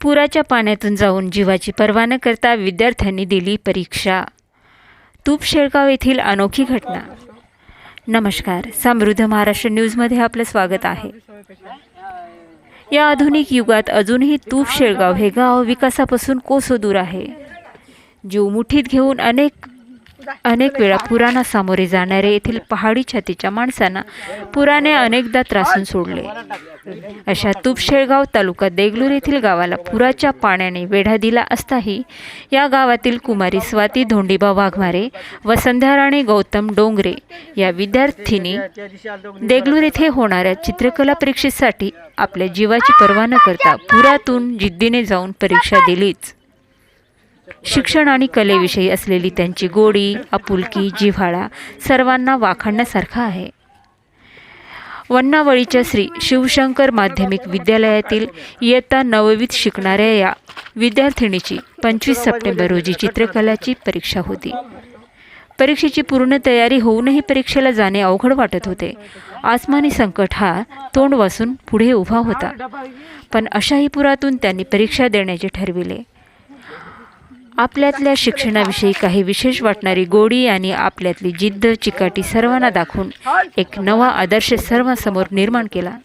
पुराच्या पाण्यातून जाऊन जीवाची पर्वा न करता विद्यार्थ्यांनी दिली परीक्षा. तूप शेळगाव येथील अनोखी घटना. नमस्कार. समृद्ध महाराष्ट्र न्यूजमध्ये आपलं स्वागत आहे. या आधुनिक युगात अजूनही तूप शेळगाव हे गाव विकासापासून कोसो दूर आहे. जीव मुठीत घेऊन अनेक अनेक वेळा पुराणा सामोरे जाणाऱ्या येथील पहाडी छातीच्या माणसांना पुराने अनेकदा त्रासून सोडले. अशा तुपशेळगाव तालुका देगलूर येथील गावाला पुराच्या पाण्याने वेढा दिला असताही या गावातील कुमारी स्वाती धोंडीबा वाघमारे व संध्याराणी गौतम डोंगरे या विद्यार्थिनी देगलूर येथे होणाऱ्या चित्रकला परीक्षेसाठी आपल्या जीवाची पर्वा न करता पुरातून जिद्दीने जाऊन परीक्षा दिलीच. शिक्षण आणि कलेविषयी असलेली त्यांची गोडी आपुलकी जिव्हाळा सर्वांना वाखाणण्यासारखा आहे. वन्नावळीच्या श्री शिवशंकर माध्यमिक विद्यालयातील इयत्ता नववीत शिकणाऱ्या या विद्यार्थिनीची पंचवीस सप्टेंबर रोजी चित्रकलाची परीक्षा होती. परीक्षेची पूर्ण तयारी होऊनही परीक्षेला जाणे अवघड वाटत होते. आसमानी संकट हा तोंड वासून पुढे उभा होता. पण अशाही पुरातून त्यांनी परीक्षा देण्याचे ठरविले. आपल्यातल्या शिक्षणाविषयी काही विशेष वाटणारी गोडी आणि आपल्यातली जिद्द चिकाटी सर्वांना दाखवून एक नवा आदर्श सर्वांसमोर निर्माण केला.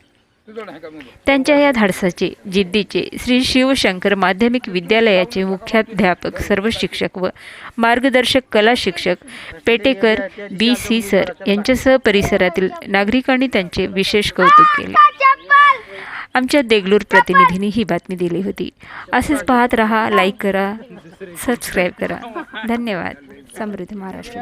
त्यांच्या या धाडसाचे जिद्दीचे श्री शिवशंकर माध्यमिक विद्यालयाचे मुख्याध्यापक सर्व शिक्षक व मार्गदर्शक कला शिक्षक पेटेकर बी सी सर यांच्यासह परिसरातील नागरिकांनी त्यांचे विशेष कौतुक केले. आमच्या देगलूर प्रतिनिधींनी ही बातमी दिली होती. असेच पाहत रहा लाईक करा सबस्क्राईब करा. धन्यवाद. समृद्ध महाराष्ट्र